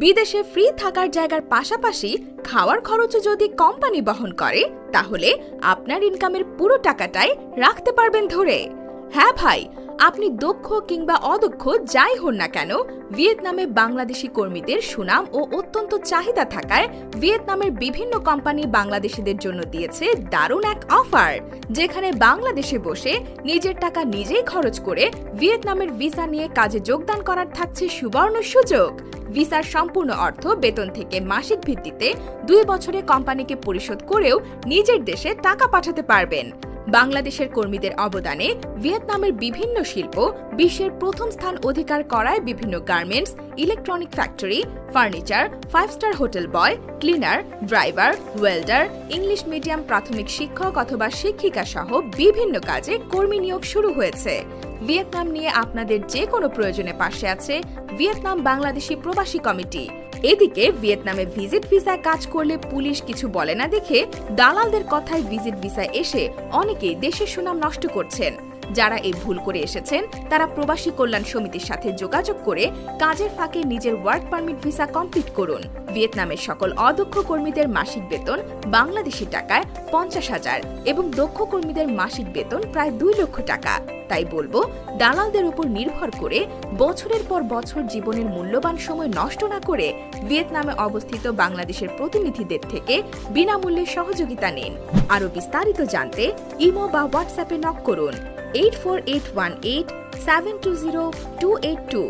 বিদেশে ফ্রি থাকার জায়গার পাশাপাশি খাওয়ার খরচও যদি কোম্পানি বহন করে, তাহলে আপনার ইনকামের পুরো টাকাটাই রাখতে পারবেন ধরে। হ্যাঁ ভাই, আপনি দক্ষ কিংবা অদক্ষ যাই হন না কেন, ভিয়েতনামে বাংলাদেশি কর্মীদের সুনাম ও অত্যন্ত চাহিদা থাকায় ভিয়েতনামের বিভিন্ন কোম্পানি বাংলাদেশিদের জন্য দিয়েছে দারুণ এক অফার, যেখানে বাংলাদেশে বসে নিজের টাকা নিজেই খরচ করে ভিয়েতনামের ভিসা নিয়ে কাজে যোগদান করার থাকছে সুবর্ণ সুযোগ। ভিসার সম্পূর্ণ অর্থ বেতন থেকে মাসিক ভিত্তিতে দুই বছরে কোম্পানিকে পরিশোধ করেও নিজের দেশে টাকা পাঠাতে পারবেন। বাংলাদেশের কর্মীদের অবদানে ভিয়েতনামের বিভিন্ন শিল্প বিশ্বের প্রথম স্থান অধিকার করায় বিভিন্ন garments, electronic factory, furniture five star hotel boy, cleaner, driver, welder, English medium প্রাথমিক শিক্ষক অথবা শিক্ষিকা সহ বিভিন্ন কাজে কর্মী নিয়োগ শুরু হয়েছে। ভিয়েতনাম নিয়ে আপনাদের যে কোনো প্রয়োজনে পাশে আছে ভিয়েতনাম বাংলাদেশি প্রবাসী কমিটি। এদিকে ভিয়েতনামে ভিজিট ভিসায় কাজ করলে পুলিশ কিছু বলে না দেখে দালালদের কথায় ভিজিট ভিসায় এসে অনেকেই দেশের সুনাম নষ্ট করছেন। যারা এই ভুল করে এসেছেন, তারা প্রবাসী কল্যাণ সমিতির সাথে যোগাযোগ করে কাজের ফাঁকে নিজের ওয়ার্ক পারমিট ভিসা কমপ্লিট করুন। ভিয়েতনামের সকল অদক্ষ কর্মীদের মাসিক বেতন বাংলাদেশি টাকায় পঞ্চাশ হাজার এবং দক্ষ কর্মীদের মাসিক বেতন প্রায় দুই লক্ষ টাকা। তাই বলব, দালালদের উপর নির্ভর করে বছরের পর বছর জীবনের মূল্যবান সময় নষ্ট না করে ভিয়েতনামে অবস্থিত বাংলাদেশের প্রতিনিধিদের থেকে বিনামূল্যে সহযোগিতা নিন। আরও বিস্তারিত জানতে ইমো বা হোয়াটসঅ্যাপে নক করুন, eight four eight one eight seven two zero two eight two.